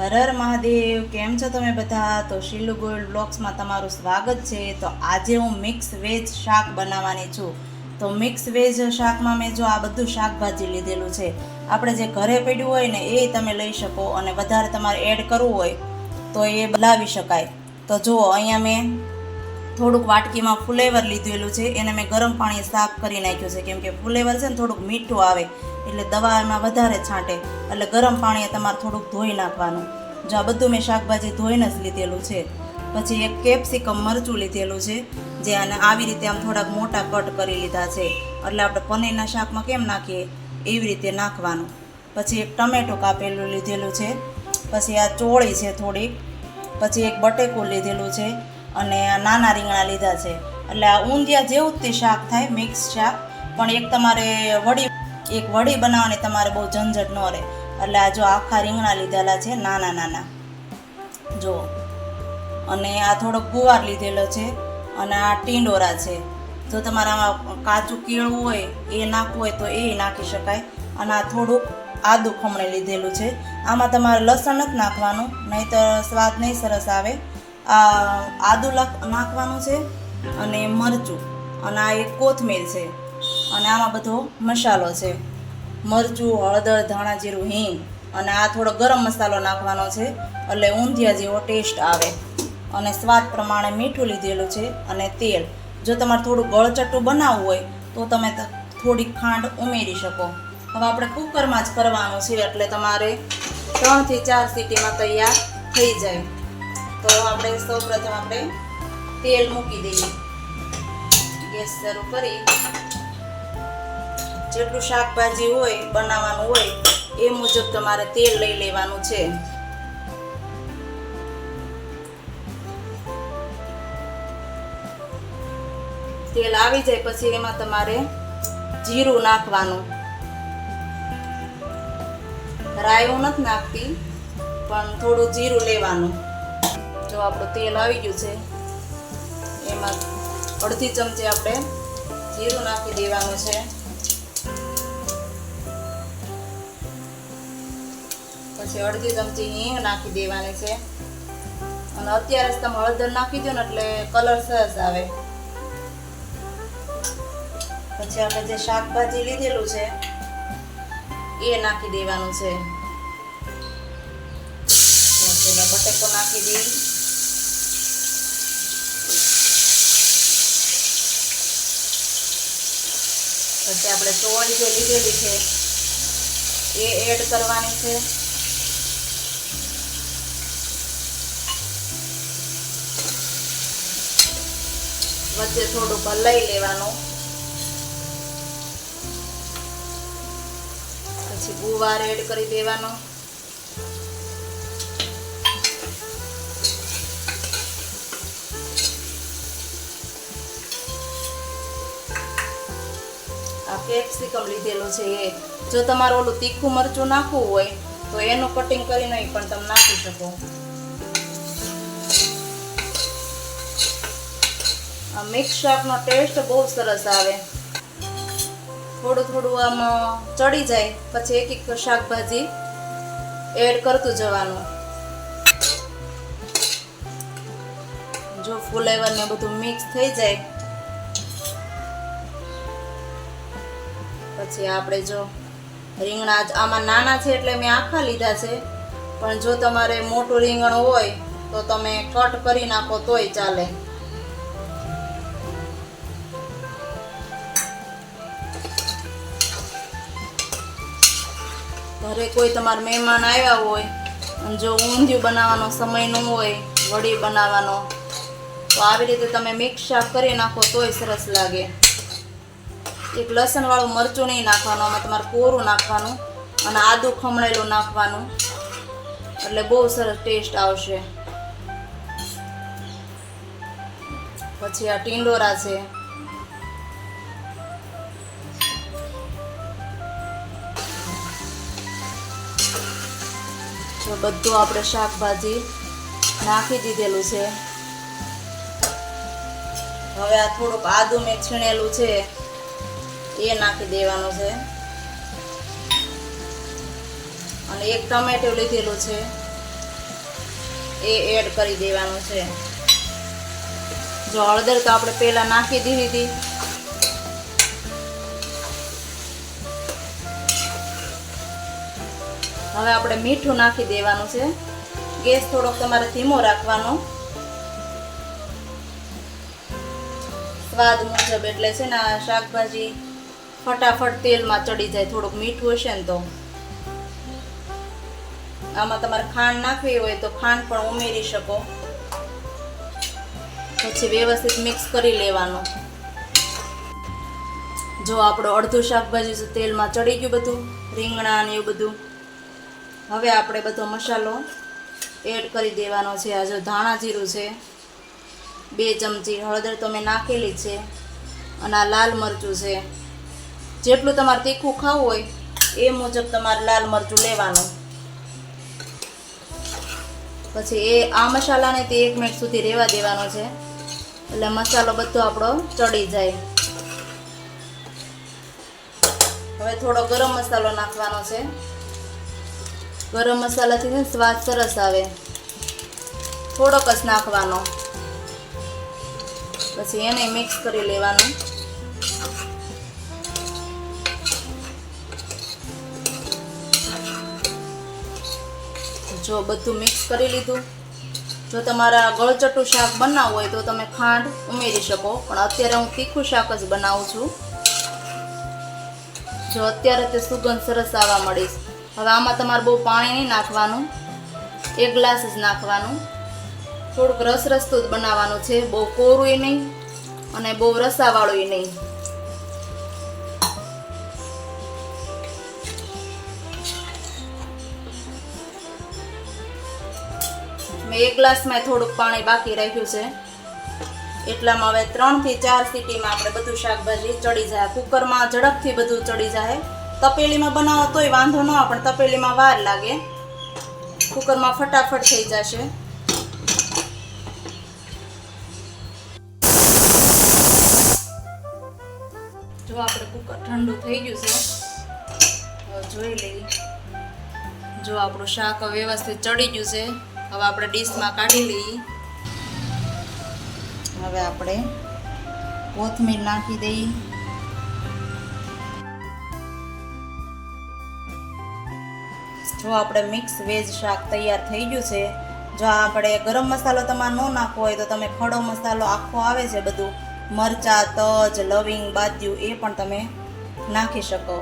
હર હર મહાદેવ, કેમ છો તમે બધા? તો શીલુ ગોલ્ડ બ્લોક્સમાં તમારું સ્વાગત છે. તો આજે હું મિક્સ વેજ શાક બનાવવાની છું. તો મિક્સ વેજ શાકમાં મેં જો આ બધું શાકભાજી લીધેલું છે, આપણે જે ઘરે પડ્યું હોય ને એ તમે લઈ શકો અને વધારે તમારે એડ કરવું હોય તો એ લાવી શકાય. તો જુઓ, અહીંયા મેં થોડુંક વાટકીમાં ફુલેવર લીધેલું છે. એને મેં ગરમ પાણી સાફ કરી નાખ્યું છે. કેમ કે ફુલેવર છે ને થોડુંક મીઠું આવે, એટલે દવા એમાં વધારે છાંટે. એટલે ગરમ પાણીએ તમારે થોડુંક ધોઈ નાખવાનું. જો આ બધું મેં શાકભાજી ધોઈને જ લીધેલું છે. પછી એક કેપ્સિકમ મરચું લીધેલું છે, જે આને આવી રીતે આમ થોડાક મોટા કટ કરી લીધા છે. એટલે આપણે પનીરના શાકમાં કેમ નાખીએ? એવી રીતે નાખવાનું. પછી એક ટમેટું કાપેલું લીધેલું છે. પછી આ ચોળી છે થોડીક. પછી એક બટેકું લીધેલું છે. અને નાના રીંગણા લીધા છે. એટલે આ ઊંધિયા જેવું જ તે શાક થાય મિક્સ શાક. પણ એક તમારે વડી, એક વડી બનાવવાની તમારે બહુ ઝંઝટ ન રહે. એટલે આ જો આખા રીંગણા લીધેલા છે, નાના નાના. જો. અને આ થોડોક ગુવાર લીધેલો છે, અને આ ટીંડોરા છે. જો તમારામાં કાચું કેળવું હોય, એ નાખવું હોય તો એ નાખી શકાય. અને આ થોડુંક આદું ખમણે લીધેલું છે. આમાં તમારે લસણ જ નાખવાનું નહીં તો સ્વાદ નહીં સરસ આવે. આદું નાખવાનું છે અને મરચું. અને આ એક કોથમીર છે. અને આમાં બધો મસાલો છે. મરચું, હળદર, ધાણા જીરું, હિંગ અને આ થોડો ગરમ મસાલો નાખવાનો છે. એટલે ઊંધિયા જેવો ટેસ્ટ આવે. અને સ્વાદ પ્રમાણે મીઠું લીધેલું છે અને તેલ. જો તમારે થોડું ગળચટ્ટું બનાવવું હોય, તો તમે થોડી ખાંડ ઉમેરી શકો. હવે આપણે કુકરમાં જ કરવાનું છે એટલે તમારે ત્રણથી ચાર સીટીમાં તૈયાર થઈ જાય. તો આપણે સૌપ્રથમ આપણે તેલ મૂકી દઈએ. ગેસ શરૂ કરી. જેટલું શાકભાજી હોય, બનાવવાનું હોય, એ મુજબ તમારે તેલ લઈ લેવાનું છે. તેલ આવી જાય પછી એમાં તમારે જીરું નાખવાનું. રાયું નથી નાખતી, પણ થોડું જીરું લેવાનું. જો આપણું તેલ આવી ગયું છે, એમાં અડધી ચમચી આપણે જીરું નાખી દેવાનું છે. પછી અડધી ચમચી હિંગ નાખી દેવાની છે. અને અત્યારે તમે હળદર નાખી દો ને એટલે કલર સરસ આવે. પછી આપણે જે શાકભાજી લીધેલું છે, એ નાખી દેવાનું છે. તો બટેકો નાખી દઈ. પછી આપણે ચોળી જે લીધેલી છે, એ એડ કરવાની છે. વચ્ચે થોડુંક લઈ લેવાનું. પછી ગુવાર એડ કરી દેવાનો. કેપ્સિકમ લીધેલું છે એ. જો તમારે ઓલું તીખું મરચું નાખવું હોય, તો એનું કટિંગ કરીને પણ તમે નાખી શકો. આ મિક્સ શાકનો ટેસ્ટ બહુ સરસ આવે. થોડું થોડું આમ ચડી જાય, પછી એક એક શાકભાજી એડ કરતું જવાનું. જો ફુલેવર ને બધું મિક્સ થઈ જાય પછી આપણે જો રીંગણા આમાં નાના છે એટલે મેં આખા લીધા છે. પણ જો તમારે મોટું રીંગણ હોય તો તમે કટ કરી નાખો તોય ચાલે. ઘરે કોઈ તમારા મહેમાન આવ્યા હોય જો ઊંધિયું બનાવવાનો સમય ન હોય, વડી બનાવવાનો, તો આવી રીતે તમે મિક્સ શાક કરી નાખો તોય સરસ લાગે. એક લસણવાળું મરચું નહીં નાખવાનું, આમાં તમારે કોરું નાખવાનું અને આદું ખમણેલું નાખવાનું. એટલે બહુ સરસ ટેસ્ટ આવશે. પછી આ ટીંડોરા છે. બધું આપણે શાકભાજી નાખી દીધેલું છે. હવે આ થોડુંક આદું મેં છીણેલું છે. એ નાખી દેવાનું છે. અને એક ટમેટું લીધેલું છે. એ એડ કરી દેવાનું છે. જો હળદર તો આપણે પહેલાં નાખી દીધી હતી. હવે આપણે મીઠું નાખી દેવાનું છે. ગેસ થોડોક તમારે ધીમો રાખવાનો. સ્વાદ મુજબ એટલે છે ને શાકભાજી ફટાફટ તેલમાં ચડી જાય, થોડુંક મીઠું હશે ને તો. આમાં તમારે ખાંડ નાખવી હોય તો ખાંડ પણ ઉમેરી શકો. પછી વ્યવસ્થિત મિક્સ કરી લેવાનું. જો આપણો અડધું શાકભાજી છે તેલમાં ચડી ગયું બધું, રીંગણા ને એવું બધું. હવે આપણે બધો મસાલો એડ કરી દેવાનો છે. આ જો ધાણા જીરું છે, બે ચમચી હળદર તો મેં નાખેલી છે અને આ લાલ મરચું છે. જેટલું તમારે તીખું ખાવું હોય, એ મુજબ તમારે લાલ મરચું લેવાનું. પછી એ આ મસાલાને તે એક મિનિટ સુધી રહેવા દેવાનો છે. એટલે મસાલો બધો આપણો ચડી જાય. હવે થોડો ગરમ મસાલો નાખવાનો છે. ગરમ મસાલાથી સ્વાદ સરસ આવે. થોડોક જ નાખવાનો. પછી એને મિક્સ કરી લેવાનું. જો બધું મિક્સ કરી લીધું. જો તમારા ગળચટું શાક બનાવવું હોય તો તમે ખાંડ ઉમેરી શકો, પણ અત્યારે હું તીખું શાક જ બનાવું છું. જો અત્યારે તે સુગંધ સરસ આવવા મળીશ હવે આમાં તમારે બહુ પાણી નહીં નાખવાનું, એક ગ્લાસ જ નાખવાનું. થોડુંક રસ રસતું જ બનાવવાનું છે, બહુ કોરું નહીં અને બહુ રસાવાળું નહીં. મેં એક ગ્લાસમાં થોડુંક પાણી બાકી રાખ્યું છે. એટલામાં હવે ત્રણથી ચાર સીટીમાં આપણે બધું શાકભાજી ચડી જાય. કુકરમાં ઝડપથી બધું ચડી જાય. તપેલીમાં બનાવો તોય વાંધો ન આવે, પણ તપેલીમાં વાર લાગે. કુકરમાં ફટાફટ થઈ જશે. જો આપણે કુકર ઠંડુ થઈ ગયું છે. જોઈ લઈએ. જો આપણું શાક વ્યવસ્થિત ચડી ગયું છે. હવે આપણે ડીશમાં કાઢી લઈએ. હવે આપણે કોથમીર નાખી દઈએ. જો આપણે મિક્સ વેજ શાક તૈયાર થઈ ગયું છે, જો આપણે ગરમ મસાલો તમારે ન નાખવો હોય તો તમે ખડો મસાલો આખો આવે છે બધું. મરચાં, તજ, લવિંગ બાદ્યું એ પણ તમે નાખી શકો.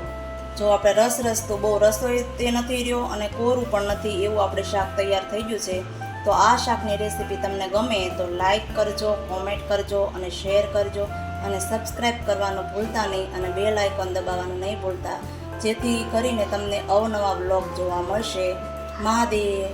જો આપણે રસ રસ તો બહુ રસોઈ તે નથી રહ્યો અને કોરું પણ નથી એવું આપણે શાક તૈયાર થઈ ગયું છે, તો આ શાકની રેસીપી તમને ગમે તો લાઈક કરજો, કોમેન્ટ કરજો અને શેર કરજો અને સબસ્ક્રાઈબ કરવાનું ભૂલતા નહીં અને બેલ આઇકોન દબાવવાનું નહીં ભૂલતા, જેથી કરીને તમને અવનવા બ્લોગ જોવા મળશે. મહાદેવ.